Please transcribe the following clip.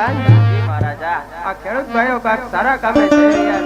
આ ખેડૂત ભાઈઓ કાંક સારા કામે